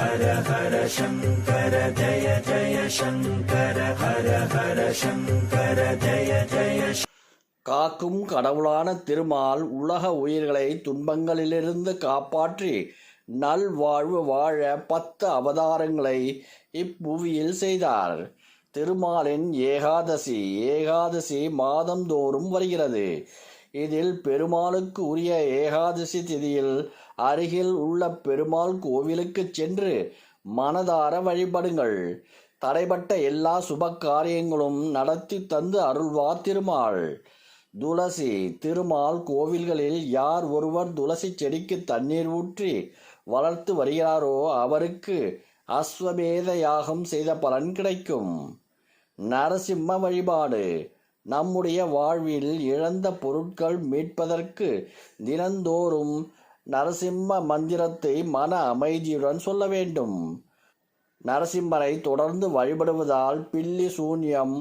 ஹர ஹர சங்கர ஜய ஜய சங்கர ஹர ஹர சங்கர ஜய ஜய காக்கும் கடவுளான திருமால் உலக உயிர்களை துன்பங்களிலிருந்து காப்பாற்றி நல்வாழ்வு வாழ பத்து அவதாரங்களை இப்புவியில் செய்தார். திருமாலின் ஏகாதசி ஏகாதசி மாதந்தோறும் வருகிறது. இதில் பெருமாளுக்கு உரிய ஏகாதசி திதியில் அருகில் உள்ள பெருமாள் கோவிலுக்கு சென்று மனதார வழிபடுங்கள். தடைப்பட்ட எல்லா சுப காரியங்களும் நடத்தி தந்து அருள்வா திருமால். துளசி திருமால் கோவில்களில் யார் ஒருவர் துளசி செடிக்கு தண்ணீர் ஊற்றி வளர்த்து வருகிறாரோ அவருக்கு அஸ்வமேத யாகம் செய்த பலன் கிடைக்கும். நரசிம்ம வழிபாடு. நம்முடைய வாழ்வில் இழந்த பொருட்கள் மீட்பதற்கு தினந்தோறும் நரசிம்ம மந்திரத்தை மன அமைதியுடன் சொல்ல வேண்டும். நரசிம்மரை தொடர்ந்து வழிபடுவதால் பில்லி சூன்யம்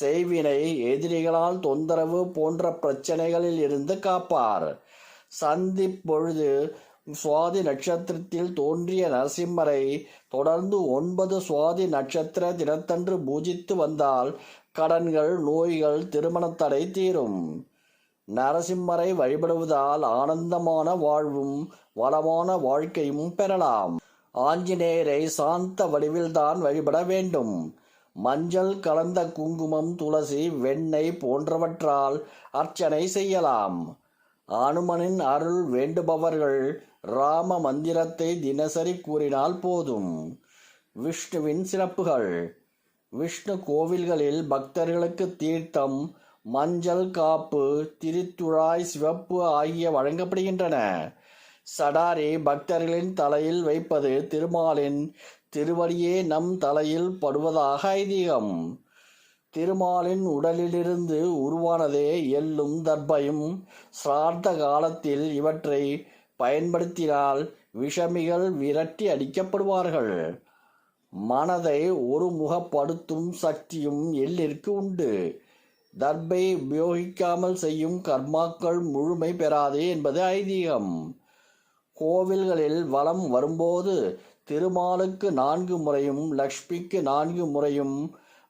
செய்வினை எதிரிகளால் தொந்தரவு போன்ற பிரச்சனைகளில் இருந்து காப்பார். சந்தி பொழுது சுவாதி நட்சத்திரத்தில் தோன்றிய நரசிம்மரை தொடர்ந்து ஒன்பது சுவாதி நட்சத்திர தினத்தன்று பூஜித்து வந்தால் கடன்கள் நோய்கள் திருமணத்தடை தீரும். நரசிம்மரை வழிபடுவதால் ஆனந்தமான வாழ்வும் வளமான வாழ்க்கையும் பெறலாம். ஆஞ்சநேயரை சாந்த வடிவில்தான் வழிபட வேண்டும். மஞ்சள் கலந்த குங்குமம் துளசி வெண்ணெய் போன்றவற்றால் அர்ச்சனை செய்யலாம். ஆனுமனின் அருள் வேண்டுபவர்கள் ராம மந்திரத்தை தினசரி கூறினால் போதும். விஷ்ணுவின் சிறப்புகள். விஷ்ணு கோவில்களில் பக்தர்களுக்கு தீர்த்தம் மஞ்சள் காப்பு திருத்துழாய் சிவப்பு ஆகிய வழங்கப்படுகின்றன. சடாரி பக்தர்களின் தலையில் வைப்பது திருமாலின் திருவடியே நம் தலையில் படுவதாக ஐதீகம். திருமாலின் உடலிலிருந்து உருவானதே எள்ளும் தர்பையும். சிரார்த்த காலத்தில் இவற்றை பயன்படுத்தினால் விஷமிகள் விரட்டி அடிக்கப்படுவார்கள். மனதை ஒருமுகப்படுத்தும் சக்தியும் எள்ளிற்கு உண்டு. தர்பை உபயோகிக்காமல் செய்யும் கர்மாக்கள் முழுமை பெறாது என்பது ஐதீகம். கோவில்களில் வலம் வரும்போது திருமாலுக்கு நான்கு முறையும் லக்ஷ்மிக்கு நான்கு முறையும்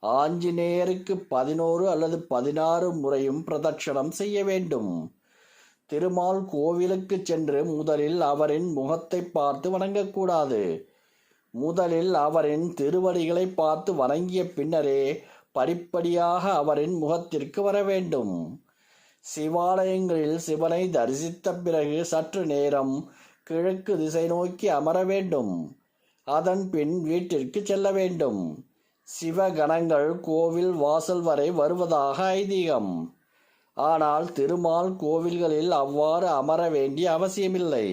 ஆஞ்சநேயருக்கு பதினோரு அல்லது பதினாறு முறையும் பிரதட்சணம் செய்ய வேண்டும். திருமால் கோவிலுக்கு சென்று முதலில் அவரின் முகத்தை பார்த்து வணங்கக்கூடாது. முதலில் அவரின் திருவடிகளை பார்த்து வணங்கிய பின்னரே படிப்படியாக அவரின் முகத்திற்கு வர வேண்டும். சிவாலயங்களில் சிவனை தரிசித்த பிறகு சற்று நேரம் கிழக்கு திசை நோக்கி அமர வேண்டும். அதன் பின் வீட்டிற்கு செல்ல வேண்டும். சிவகணங்கள் கோவில் வாசல் வரை வருவதாக ஐதீகம். ஆனால் திருமால் கோவில்களில் அவ்வாறு அமர வேண்டிய அவசியமில்லை.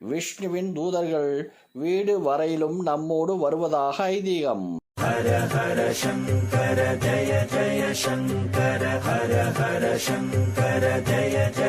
விஷ்ணுவின் தூதர்கள் வீடு வரையிலும் நம்மோடு வருவதாக ஐதீகம். ஹர ஹர சங்கர ஜய ஜய சங்கர ஹர ஹர சங்கர ஜய ஜய